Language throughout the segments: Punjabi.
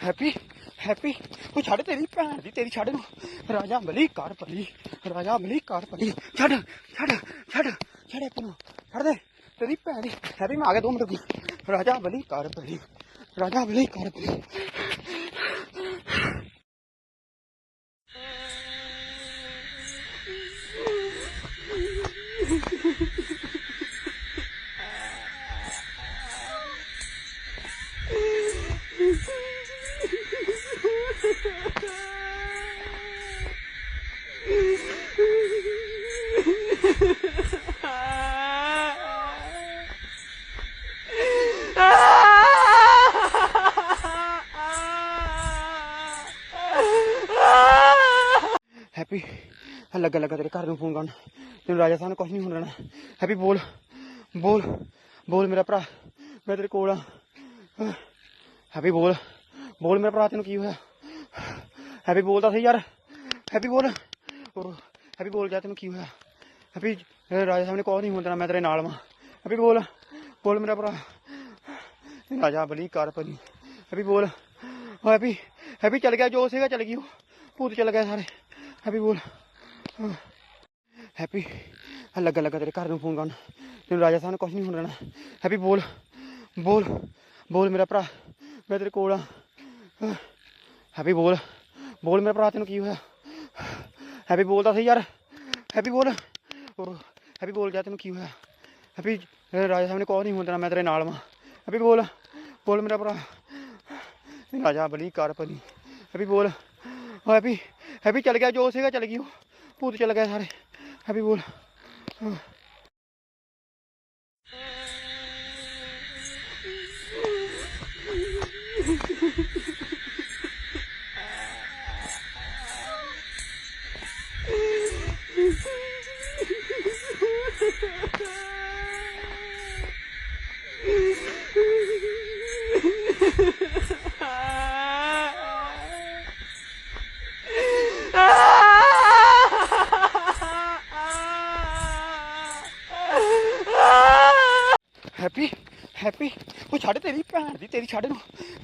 ਹੈਪੀ ਹੈਪੀ, ਉਹ ਛੱਡ ਤੇਰੀ ਭੈਣ ਦੀ, ਤੇਰੀ ਛੱਡ ਨੂੰ। ਰਾਜਾ ਬਲੀ ਕਰ ਪਲੀ ਰਾਜਾ ਬਲੀ ਕਰ ਪਲੀ ਛੱਡ ਛੱਡ ਛੱਡ ਛੱਡ ਇੱਕ ਨੂੰ। ਛੱਡ ਦੇ, ਤੇਰੀ ਭੈਣ ਦੀ। ਹੈਪੀ, ਮੈਂ ਆ ਗਿਆ ਦੋ ਮਿੰਟ ਰੁਕੀ। ਰਾਜਾ ਬਲੀ ਕਰ ਪਲੀ ਰਾਜਾ ਬਲੀ ਕਰ ਪਲੀ ਹੈਪੀ। ਲੱਗਾ ਲੱਗਾ ਤੇਰੇ ਘਰ ਨੂੰ ਫੋਨ ਕਰਨ। ਤੈਨੂੰ ਰਾਜਾ ਸਾਹਿਬ ਨੇ ਕੁਝ ਨਹੀਂ ਹੋਣ ਦੇਣਾ। ਹੈਪੀ, ਬੋਲ। ਬੋਲ। ਬੋਲ ਮੇਰਾ ਭਰਾ। ਮੈਂ ਤੇਰੇ ਕੋਲ ਆ। ਹੈਪੀ, ਬੋਲ। ਬੋਲ ਮੇਰਾ ਭਰਾ, ਤੈਨੂੰ ਕੀ ਹੋਇਆ? ਹੈਪੀ, ਬੋਲ ਤਾਂ ਸਹੀ ਯਾਰ। ਹੈਪੀ, ਬੋਲ। ਉਹ, ਹੈਪੀ, ਬੋਲ ਜਾ, ਤੈਨੂੰ ਕੀ ਹੋਇਆ? ਹੈਪੀ ਰਾਜਾ ਸਾਹਿਬ ਨੇ ਕੁਝ ਨਹੀਂ ਹੋਣ ਦੇਣਾ, ਮੈਂ ਤੇਰੇ ਨਾਲ ਵਾਂ। ਹੈਪੀ, ਬੋਲ। ਬੋਲ ਮੇਰਾ ਭਰਾ। ਰਾਜਾ ਬਲੀ ਕਰ ਪਰੀ ਹੈਪੀ, ਬੋਲ। ਓ ਹੈਪੀ ਹੈਪੀ, ਚੱਲ ਗਿਆ, ਜੋ ਸੀਗਾ ਚੱਲ ਗਈ ਉਹ। ਭੂਤ ਚੱਲ ਗਿਆ ਸਾਰੇ। ਹੈਪੀ ਬੋਲ। ਹੈਪੀ ਲੱਗਾ ਲੱਗਾ ਤੇਰੇ ਘਰ ਨੂੰ ਫੋਨ ਕਰਨ। ਤੈਨੂੰ ਰਾਜਾ ਸਾਹਿਬ ਨੇ ਕੁਝ ਨਹੀਂ ਹੋਣ ਦੇਣਾ। ਹੈਪੀ ਬੋਲ। ਬੋਲ। ਬੋਲ ਮੇਰਾ ਭਰਾ। ਮੈਂ ਤੇਰੇ ਕੋਲ ਆ। ਹੈਪੀ ਬੋਲ। ਬੋਲ ਮੇਰਾ ਭਰਾ, ਤੈਨੂੰ ਕੀ ਹੋਇਆ? ਹੈਪੀ ਬੋਲ ਤਾਂ ਸਹੀ ਯਾਰ। ਹੈਪੀ ਬੋਲ। ਉਹ ਹੈਪੀ ਬੋਲ ਜਾ, ਤੈਨੂੰ ਕੀ ਹੋਇਆ? ਹੈਪੀ ਰਾਜਾ ਸਾਹਿਬ ਨੇ ਕੁਝ ਨਹੀਂ ਹੋਣ ਦੇਣਾ, ਮੈਂ ਤੇਰੇ ਨਾਲ ਵਾਂ। ਹੈਪੀ ਬੋਲ। ਬੋਲ ਮੇਰਾ ਭਰਾ। ਰਾਜਾ ਬਲੀ ਕਰ ਪਰੀ ਹੈਪੀ ਬੋਲ। ਹੈਪੀ ਹੈਪੀ ਚੱਲ ਗਿਆ ਜੋ ਸੀਗਾ ਚੱਲ ਗਈ ਉਹ। ਭੂਤ ਚੱਲ ਗਿਆ ਸਾਰੇ। ਹੈਪੀ ਬੋਲ। ਹੈਪੀ ਹੈਪੀ, ਉਹ ਛੱਡ ਤੇਰੀ ਭੈਣ ਦੀ, ਤੇਰੀ ਛੱਡ ਨੂੰ।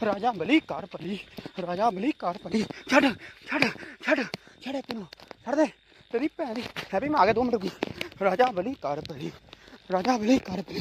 ਰਾਜਾ ਬਲੀ ਕਰ ਪਲੀ ਰਾਜਾ ਬਲੀ ਕਰ ਪਲੀ ਛੱਡ ਛੱਡ ਛੱਡ ਛੱਡ ਤੈਨੂੰ ਛੱਡ ਦੇ, ਤੇਰੀ ਭੈਣ ਦੀ। ਹੈਪੀ, ਮੈਂ ਆ ਗਿਆ, ਦੋ ਮਿੰਟ ਰੁਕੀ। ਰਾਜਾ ਬਲੀ ਕਰ ਪਲੀ ਰਾਜਾ ਬਲੀ ਕਰ ਪਲੀ